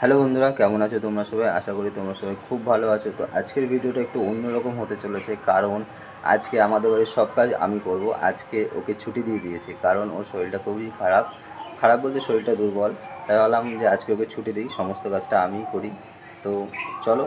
Hello বন্ধুরা, কেমন আছো তোমরা সবাই? আশা করি তোমরা সবাই খুব ভালো আছো। তো আজকের ভিডিওটা একটু অন্যরকম হতে চলেছে, কারণ আজকে আমাদের বাড়ির সব কাজ আমি করব। আজকে ওকে ছুটি দিয়ে দিয়েছি, কারণ ওর শরীরটা খুবই খারাপ। খারাপ বলতে শরীরটা দুর্বল। তাই ভাবলাম যে আজকে ওকে ছুটি দিই, সমস্ত কাজটা আমিই করি। তো চলো।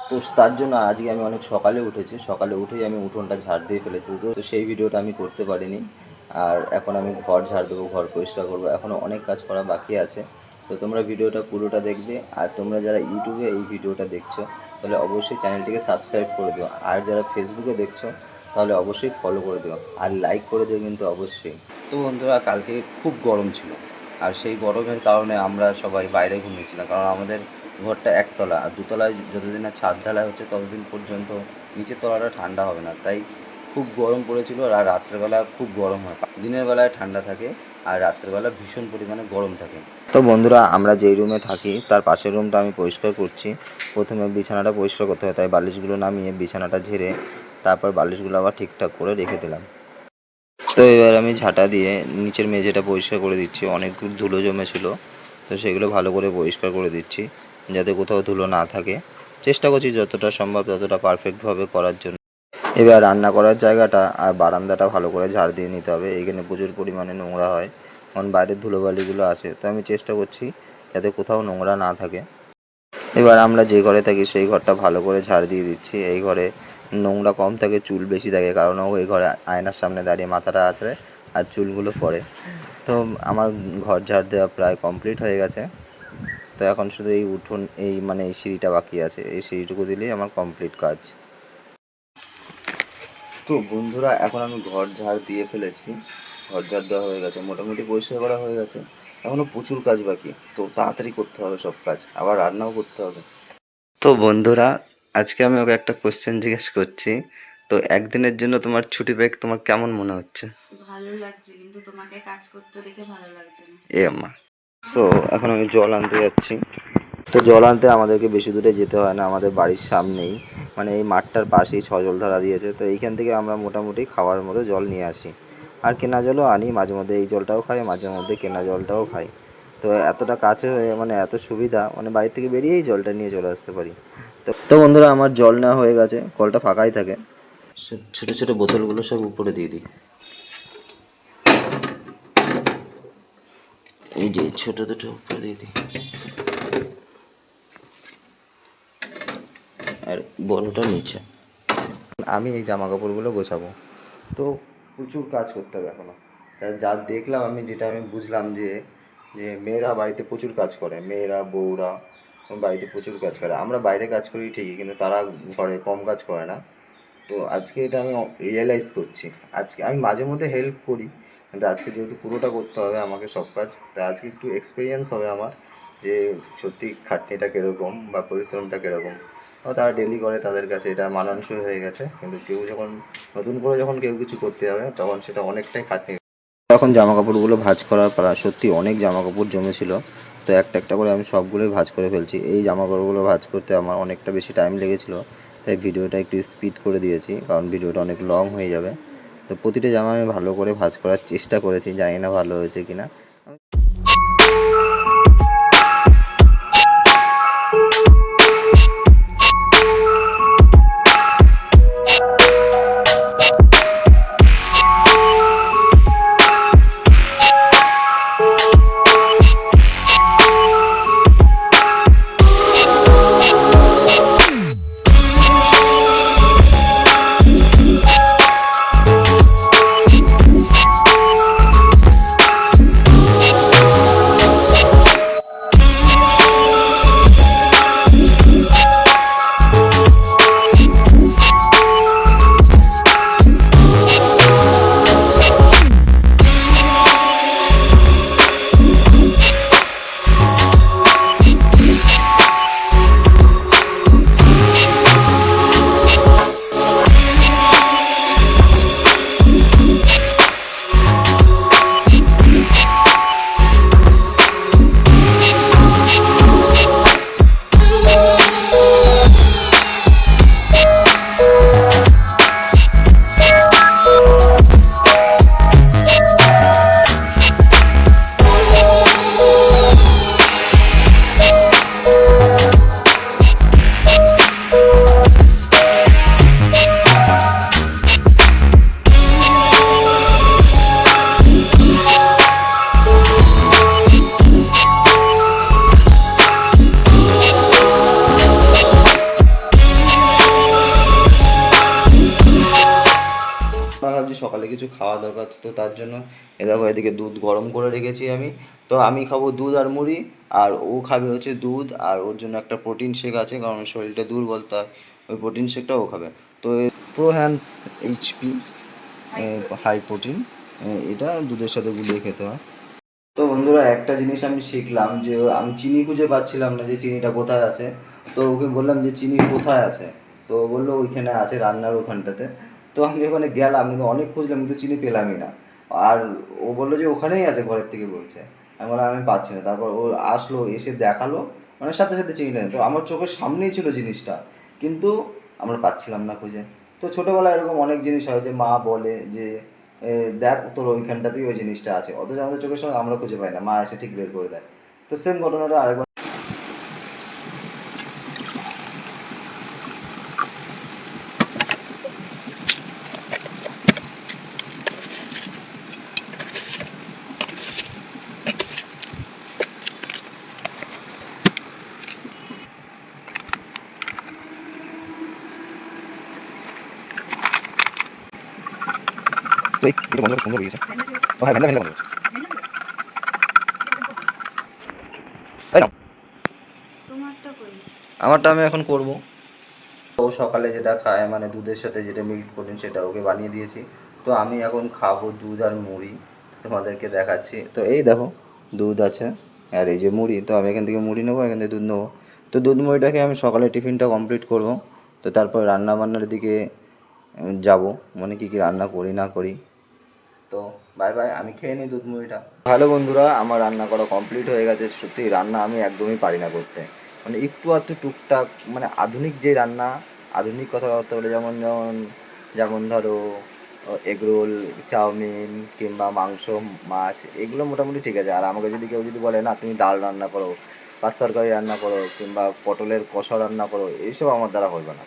তো তার জন্য আজকে আমি অনেক সকালে উঠেছি। সকালে উঠেই আমি উঠোনটা ঝাড় দিয়ে ফেলেছি তো সেই ভিডিওটা আমি করতে পারিনি। আর এখন আমি ঘর ঝাড় দেবো, ঘর পরিষ্কার করব। এখনও অনেক কাজ করা বাকি আছে। তো তোমরা ভিডিওটা পুরোটা দেখবে। আর তোমরা যারা ইউটিউবে এই ভিডিওটা দেখছ, তাহলে অবশ্যই চ্যানেলটিকে সাবস্ক্রাইব করে দিও। আর যারা ফেসবুকে দেখছ, তাহলে অবশ্যই ফলো করে দিও। আর লাইক করে দিও কিন্তু অবশ্যই। তো বন্ধুরা, কালকে খুব গরম ছিল। আর সেই গরমের কারণে আমরা সবাই বাইরে ঘুমিয়েছিলাম। কারণ আমাদের ঘরটা একতলা। আর দুতলায় যতদিন না ছাদ ঢালাই হচ্ছে, ততদিন পর্যন্ত নিচের তলাটা ঠান্ডা হবে না। তাই খুব গরম পড়েছিল। আর রাত্রেবেলা খুব গরম হয়। দিনের বেলায় ঠান্ডা থাকে। আর রাত্রেবেলা ভীষণ পরিমাণে গরম থাকে। তো বন্ধুরা, আমরা যেই রুমে থাকি, তার পাশের রুমটা আমি পরিষ্কার করছি। প্রথমে বিছানাটা পরিষ্কার করতে হয়, তাই বালিশগুলো নামিয়ে বিছানাটা ঝেড়ে তারপর বালিশগুলো আবার ঠিকঠাক করে রেখে দিলাম। তো এবার আমি ঝাঁটা দিয়ে নিচের মেঝেটা পরিষ্কার করে দিচ্ছি। অনেক ধুলো জমেছিল, তো সেগুলো ভালো করে পরিষ্কার করে দিচ্ছি, যাতে কোথাও ধুলো না থাকে। চেষ্টা করছি যতটা সম্ভব, ততটা পারফেক্টভাবে করার জন্য। এবার রান্না করার জায়গাটা আর বারান্দাটা ভালো করে ঝাড় দিয়ে নিতে হবে। এখানে প্রচুর পরিমাণে নোংরা হয়। কারণ বাইরের ধুলোবালিগুলো আসে তো আমি চেষ্টা করছি যাতে কোথাও নোংরা না থাকে। এবার আমরা যে ঘরে থাকি সেই ঘরটা ভালো করে ঝাড় দিয়ে দিচ্ছি। এই ঘরে নোংরা কম থাকে, চুল বেশি থাকে, কারণ ও এই ঘরে আয়নার সামনে দাঁড়িয়ে মাথাটা আছড়ে আর চুলগুলো পড়ে। তো আমার ঘর ঝাড় দেওয়া প্রায় কমপ্লিট হয়ে গেছে। তো এখন শুধু এই উঠোন, এই মানে এই সিঁড়িটা বাকি আছে। এই সিঁড়িটুকু দিলেই আমার কমপ্লিট কাজ। তো বন্ধুরা এখন আমি ঘর ঝাড় দিয়ে ফেলেছি। ঘর ঝাড় দেওয়া হয়ে গেছে মোটামুটি পরিষ্কার করা হয়ে গেছে। এখনও প্রচুর কাজ বাকি তো তাড়াতাড়ি করতে হবে সব কাজ। আবার রান্নাও করতে হবে। তো বন্ধুরা আজকে আমি ওকে একটা কোশ্চেন জিজ্ঞেস করছি তো একদিনের জন্য তোমার ছুটি পেয়ে তোমার কেমন মনে হচ্ছে? ভালো লাগছে কিন্তু তোমাকে কাজ করতে দেখে ভালো লাগছে না। এ আম্মা তো এখন আমি জল আনতে যাচ্ছি। তো জল আনতে আমাদেরকে বেশি দূরে যেতে হয় না আমাদের বাড়ির সামনেই। মানে এই মাঠটার পাশেই সজল ধারা দিয়েছে। তো এইখান থেকে আমরা মোটামুটি খাওয়ার মতো জল নিয়ে আসি। আর কেনা জলও আনি, মাঝে মধ্যে এই জলটাও খাই, মাঝে মধ্যে কেনা জলটাও খাই। তো এতটা কাছে হয়ে মানে এত সুবিধা মানে বাড়ি থেকে বেরিয়েই জলটা নিয়ে চলে আসতে পারি। তো তো বন্ধুরা, আমার জল নেওয়া হয়ে গেছে, কলটা ফাঁকাই থাকে। ছোটো ছোটো বোতলগুলো সব উপরে দিয়ে দিই। এই যে, ছোটো দুটো উপরে দিয়ে দিই। আর বড়টা নিচে। আমি এই জামা কাপড়গুলো গোছাবো। তো প্রচুর কাজ করতে হবে এখনও যা দেখলাম আমি, যেটা আমি বুঝলাম যে যে মেয়েরা বাড়িতে প্রচুর কাজ করে। মেয়েরা, বউরা বাড়িতে প্রচুর কাজ করে। আমরা বাইরে কাজ করি ঠিকই, কিন্তু তারা ঘরে কম কাজ করে না। তো আজকে এটা আমি রিয়েলাইজ করছি। আজকে আমি মাঝে মধ্যে হেল্প করি, কিন্তু আজকে যেহেতু পুরোটা করতে হবে আমাকে সব কাজ তাই আজকে একটু এক্সপিরিয়েন্স হবে আমার, যে সত্যি খাটনিটা কীরকম বা পরিশ্রমটা কীরকম। তারা ডেলি করে তাদের কাছে, এটা মানানসই হয়ে গেছে। কিন্তু কেউ যখন নতুন করে যখন কেউ কিছু করতে যাবে, তখন সেটা অনেকটাই খাটনি। এখন জামা কাপড়গুলো ভাঁজ করার পর সত্যি অনেক জামা কাপড় জমেছিল। তো একটা একটা করে আমি সবগুলোই ভাঁজ করে ফেলছি। এই জামা কাপড়গুলো ভাঁজ করতে আমার অনেকটা বেশি টাইম লেগেছিল। তাই ভিডিওটা একটু স্পিড করে দিয়েছি, কারণ ভিডিওটা অনেক লং হয়ে যাবে। তো প্রতিটা জামা আমি ভালো করে ভাঁজ করার চেষ্টা করেছি, জানি না ভালো হয়েছে কিনা। তো তার জন্য এ দেখো এদিকে দুধ গরম করে রেখেছি আমি। তো আমি খাব দুধ আর মুড়ি, আর ও খাবে হচ্ছে দুধ, আর ওর জন্য একটা প্রোটিন শেক আছে, কারণ শরীরটা দুর্বল তাই ওই প্রোটিন শেকটা ও খাবে। তো Prohance HP high protein এটা দুধের সাথে গুলিয়ে খেতে হয়। তো বন্ধুরা, একটা জিনিস আমি শিখলাম যে আমি চিনি খুঁজে পাচ্ছিলাম না যে চিনিটা কোথায় আছে। তো ওকে বললাম যে, চিনি কোথায় আছে? তো বলল, ওইখানে আছে রান্নার ওখানটাতে। তো আমি ওখানে গেলাম, কিন্তু অনেক খুঁজলাম, কিন্তু চিনি পেলামই না। আর ও বলল যে ওখানেই আছে, ঘরের থেকে বলছে। আমি বললাম, আমি পাচ্ছি না। তারপর ও আসলো, এসে দেখাল মানে সাথে সাথে চিনি নেই তো আমার চোখের সামনেই ছিল জিনিসটা, কিন্তু আমরা পাচ্ছিলাম না খুঁজে। তো ছোটোবেলায় এরকম অনেক জিনিস হয় যে মা বলে যে দেখ তোর ওইখানটাতেই ওই জিনিসটা আছে। অথচ আমাদের চোখের সঙ্গে আমরা খুঁজে পাই না, মা এসে ঠিক বের করে দেয়। তো সেম ঘটনাটা আরেকবার তো এই সুন্দর ও হ্যাঁ আমারটা আমি এখন করব। ও সকালে যেটা খায় মানে দুধের সাথে যেটা মিল্ক প্রোটিন সেটা ওকে বানিয়ে দিয়েছি। তো আমি এখন খাব দুধ আর মুড়ি তোমাদেরকে দেখাচ্ছি। তো এই দেখো দুধ আছে আর এই যে মুড়ি তো আমি এখান থেকে মুড়ি নেব এখান থেকে দুধ নেব। তো দুধ মুড়িটাকে আমি সকালে টিফিনটা কমপ্লিট করব। তো তারপর রান্না বান্নার দিকে যাব। মানে কি কি রান্না করি না করি। তো বাই বাই, আমি খেয়ে নিই দুধ মুড়িটা। ভালো বন্ধুরা, আমার রান্না করা কমপ্লিট হয়ে গেছে। সত্যি, রান্না আমি একদমই পারি না করতে। মানে একটু আধটু টুকটাক মানে আধুনিক যে রান্না, আধুনিক কথাবার্তা বলে যেমন যেমন যেমন ধরো এগরোল, চাউমিন কিংবা মাংস, মাছ, এগুলো মোটামুটি ঠিক আছে। আর আমাকে যদি কেউ যদি বলে, না, তুমি ডাল রান্না করো, পাঁচ তরকারি রান্না করো কিংবা পটলের কষা রান্না করো, এইসব আমার দ্বারা হবে না।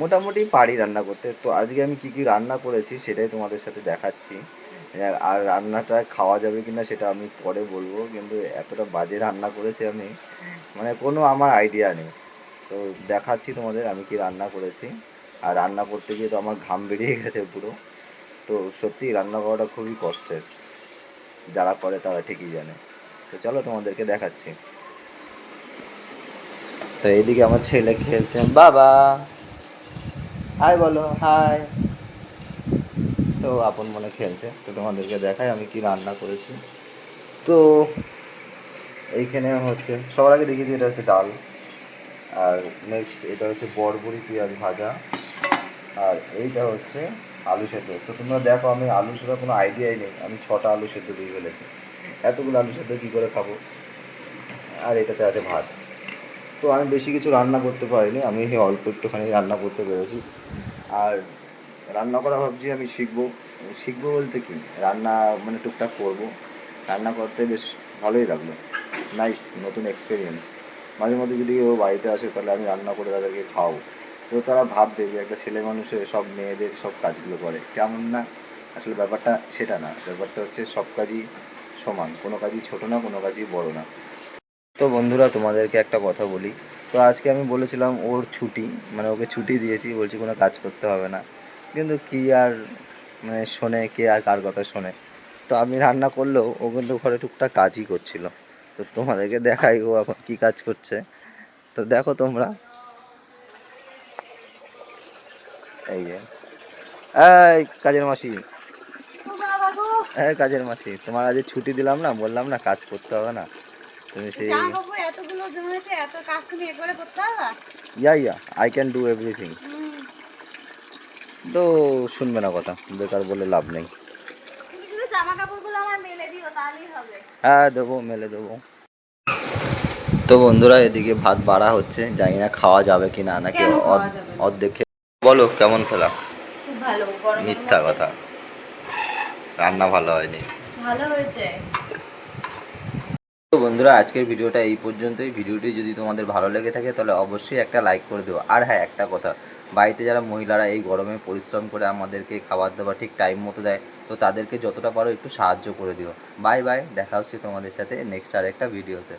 মোটামুটি পারি রান্না করতে। তো আজকে আমি কি কি রান্না করেছি সেটাই তোমাদের সাথে দেখাচ্ছি। আর রান্নাটা খাওয়া যাবে কিনা সেটা আমি পরে বলব, কিন্তু এতটা বাজে রান্না করেছি আমি মানে কোনো আমার আইডিয়া নেই। তো দেখাচ্ছি তোমাদের আমি কি রান্না করেছি। আর রান্না করতে গিয়ে তো আমার ঘাম বেরিয়ে গেছে পুরো। তো সত্যি রান্না করাটা খুবই কষ্টের। যারা করে তারা ঠিকই জানে। তো চলো তোমাদেরকে দেখাচ্ছি। তো এইদিকে আমার ছেলে খেলছে। বাবা! হাই বলো হাই তো আপন মনে খেলছে, তো তোমাদেরকে দেখাই আমি কি রান্না করেছি। তো এইখানে হচ্ছে, সবার আগে দেখিয়ে এটা হচ্ছে ডাল। আর নেক্সট এটা হচ্ছে বরবরি পেঁয়াজ ভাজা। আর এইটা হচ্ছে আলু সেদ্ধ। তো তোমরা দেখো, আমি আলু সেদ্ধ কোনো আইডিয়াই নেই। আমি ছটা আলু সেদ্ধ দিয়ে ফেলেছি। এতগুলো আলু সেদ্ধ কী করে খাব? আর এটাতে আছে ভাত। তো আমি বেশি কিছু রান্না করতে পারিনি, আমি অল্প একটুখানি রান্না করতে পেরেছি। আর রান্না করা ভাবছি আমি শিখব শিখব বলতে কি? রান্না মানে টুকটাক করব। রান্না করতে বেশ ভালোই লাগল। নাইস নতুন এক্সপিরিয়েন্স মাঝে মধ্যে যদি ও বাড়িতে আসে তাহলে আমি রান্না করে তাদেরকে খাওয়াবো। তো তারা ভাববে যে একটা ছেলে মানুষের সব মেয়েদের সব কাজগুলো করে। কেমন না? আসলে ব্যাপারটা সেটা না। ব্যাপারটা হচ্ছে সব কাজই সমান। কোনো কাজই ছোটো না, কোনো কাজই বড় না। তো বন্ধুরা তোমাদেরকে একটা কথা বলি। তো আজকে আমি বলেছিলাম ওর ছুটি মানে ওকে ছুটি দিয়েছি বলছি কোনো কাজ করতে হবে না। কিন্তু কি আর মানে শোনে কে আর কার কথা শোনে। তো আমি রান্না করলেও ও কিন্তু ঘরে টুকটাক কাজই করছিল। তো তোমাদেরকে দেখাই ও এখন কী কাজ করছে। তো দেখো তোমরা। এই যে। এই কাজের মাসি। হ্যাঁ কাজের মাসি। তোমার আজ ছুটি দিলাম না বললাম না কাজ করতে হবে না। তুমি সেই এতগুলো জমেছে এত কাজ তুমি এ করতে হবে yeah yeah I can do everything তো শুনবে না কথা বেকার বলে লাভ নেই। জামা কাপড়গুলো আমার মেলে দিও তাহলেই হবে। হ্যাঁ দেবো মেলে দেবো। তো বন্ধুরা এদিকে ভাত বাড়া হচ্ছে জানি না খাওয়া যাবে কি না নাকি? অর্ধেক খেয়ে- বলো কেমন খেলা? ভালো মিথ্যা কথা। রান্না ভালো হয়নি। ভালো হয়েছে। তো বন্ধুরা, আজকের ভিডিওটা এই পর্যন্তই। ভিডিওটি যদি তোমাদের ভালো লেগে থাকে, তাহলে অবশ্যই একটা লাইক করে দেবো আর হ্যাঁ একটা কথা, বাড়িতে যারা মহিলারা এই গরমে পরিশ্রম করে আমাদেরকে খাবার দাবার ঠিক টাইম মতো দেয়, তো তাদেরকে যতটা পারো একটু সাহায্য করে দিও। বাই বাই দেখা হচ্ছে তোমাদের সাথে নেক্সট আর একটা ভিডিওতে